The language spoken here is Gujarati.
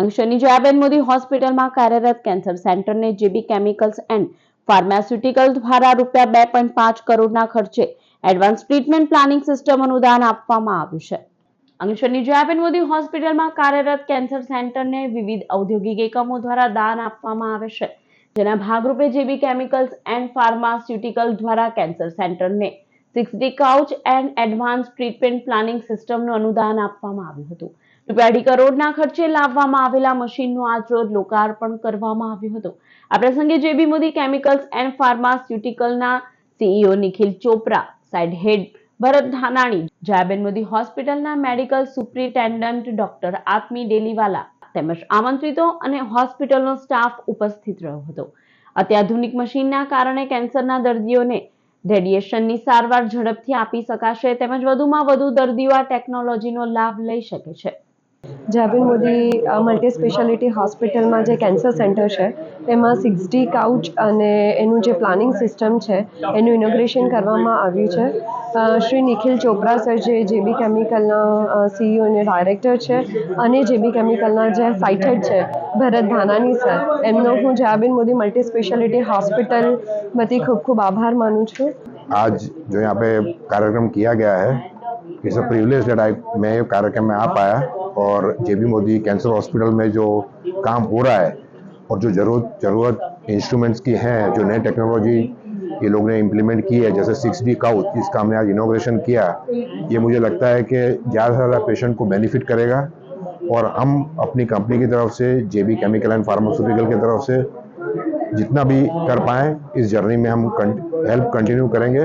અંશની જયાબેન મોદી હોસ્પિટલમાં કાર્યરત કેન્સર સેન્ટરને જીબી કેમિકલ્સ એન્ડ ફાર્માસ્યુટિકલ દ્વારા રૂપિયા બે પોઈન્ટ પાંચ કરોડના ખર્ચે એડવાન્સ ટ્રીટમેન્ટ પ્લાનિંગ સિસ્ટમ અનુદાન આપવામાં આવ્યું છે. અંશની જયાબેન મોદી હોસ્પિટલમાં કાર્યરત કેન્સર સેન્ટરને વિવિધ ઔદ્યોગિક એકમો દ્વારા દાન આપવામાં આવે છે. જેના ભાગરૂપે જેબી કેમિકલ્સ એન્ડ ફાર્માસ્યુટિકલ દ્વારા કેન્સર સેન્ટરને six D couch and advance treatment planning સિસ્ટમનું અનુદાન આપવામાં આવ્યું હતું. રૂપિયા અઢી કરોડના ખર્ચે લાવવામાં આવેલા મશીનનું આજરોજ લોકાર્પણ કરવામાં આવ્યું હતું. આ પ્રસંગે JB Modi chemicals and ફાર્માસ્યુટિકલના CEO Nikhil Chopra, site head Bharat Dhanani, Jayaben Modi હોસ્પિટલના medical superintendent doctor Atmi Deliwala તેમજ આમંત્રિતો અને હોસ્પિટલનો સ્ટાફ ઉપસ્થિત રહ્યો હતો. અત્યાધુનિક મશીનના કારણે કેન્સરના દર્દીઓને રેડિયેશનની સારવાર ઝડપથી આપી શકાશે તેમજ વધુમાં વધુ દર્દીઓ આ ટેકનોલોજીનો લાભ લઈ શકે છે. ઝાબીર મોદી મલ્ટી સ્પેશિયાલિટી હોસ્પિટલમાં જે કેન્સર સેન્ટર છે, તેમાં સિક્સટી કાઉચ અને એનું જે પ્લાનિંગ સિસ્ટમ છે, એનું ઇનોગ્રેશન કરવામાં આવ્યું છે. શ્રી નિખિલ ચોપરા સર જે જેબી કેમિકલના સીઈઓ અને ડાયરેક્ટર છે અને જેબી કેમિકલના જે સાઇટ છે, ભરત ધાનાની સર એમનો હું Jayaben Modi multi speciality hospital વતી ખૂબ ખૂબ આભાર માનું છું. આજ જો યહાં કાર્યક્રમ કિયા ગયા હૈ it's a privilege that I मैं कार्यक्रम में आ पाया और जेबी मोदी कैंसर हॉस्पिटल में जो काम हो रहा है और जो ज़रूरत, ज़रूरत इंस्ट्रूमेंट्स की हैं, जो नई टेक्नोलॉजी ये लोग ने इम्प्लीमेंट की है, जैसे सिक्स डी काउच इसका हमने आज इनोग्रेशन किया, ये मुझे लगता है कि ज़्यादा से ज़्यादा पेशेंट को बेनिफिट करेगा और हम अपनी कंपनी की तरफ़ से J B chemical and pharmaceutical की तरफ़ से जितना भी कर पाएँ, इस जर्नी में हम हेल्प कंटिन्यू करेंगे।